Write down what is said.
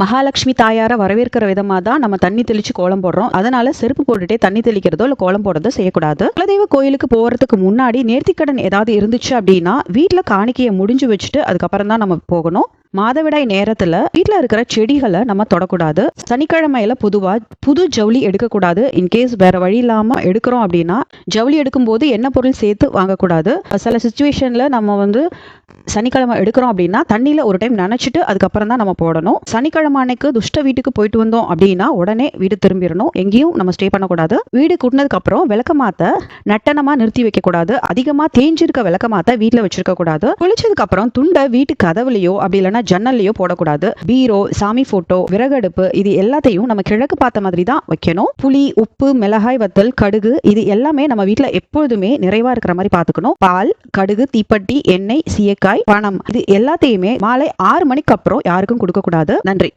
மகாலட்சுமி தாயாரை வரவேற்கிற விதமா தான் நம்ம தண்ணி தெளிச்சு கோலம் போடுறோம். அதனால செருப்பு போட்டுட்டே தண்ணி தெளிக்கிறதோ இல்ல கோலம் போடுறதோ செய்யக்கூடாது. குலதெய்வ கோயிலுக்கு போறதுக்கு முன்னாடி நேர்த்திக்கடன் ஏதாவது இருந்துச்சு அப்படின்னா வீட்ல காணிக்கையை முடிஞ்சு வச்சுட்டு அதுக்கப்புறம் தான் நம்ம போகணும். மாதவிடாய் நேரத்துல வீட்டுல இருக்கிற செடிகளை நம்ம தொடக்கூடாது. சனிக்கிழமையில பொதுவா புது ஜவுளி எடுக்கக்கூடாது. இன்கேஸ் வேற வழி இல்லாம எடுக்கிறோம் அப்படின்னா ஜவுளி எடுக்கும் போது என்ன பொருள் சேர்த்து வாங்கக்கூடாது. சில சுச்சுவேஷன்ல நம்ம வந்து சனிக்கிழமை எடுக்கிறோம் அப்படின்னா தண்ணியில ஒரு டைம் நனைச்சிட்டு அதுக்கப்புறம் தான் நம்ம போடணும். சனிக்கிழமை அன்னைக்கு துஷ்ட வீட்டுக்கு போயிட்டு வந்தோம் அப்படின்னா உடனே வீடு திரும்பிடணும். எங்கேயும் நம்ம ஸ்டே பண்ணக்கூடாது. வீடு கூட்டினதுக்கு அப்புறம் விளக்க மாத்த நட்டனமா நிறுத்தி வைக்க கூடாது அதிகமா தேஞ்சிருக்க விளக்க மாத்த வீட்டுல வச்சிருக்க கூடாது குளிச்சதுக்கு அப்புறம் துண்டை வீட்டு கதவுலையோ அப்படி இல்லைன்னா ஜன்னல்லையோ போடக்கூடாது. பீரோ சாமி போட்டோ விறகடுப்பு இது எல்லாத்தையும் நம்ம கிழக்கு பார்த்த மாதிரி தான் வைக்கணும். புளி உப்பு மிளகாய் வத்தல் கடுகு இது எல்லாமே நம்ம வீட்டில் எப்பொழுதுமே நிறைவா இருக்கிற மாதிரி பார்த்துக்கணும். பால் கடுகு தீப்பெட்டி எண்ணெய் சீயக்காய் பணம் இது எல்லாத்தையுமே மாலை ஆறு மணிக்கு அப்புறம் யாருக்கும் கொடுக்க கூடாது நன்றி.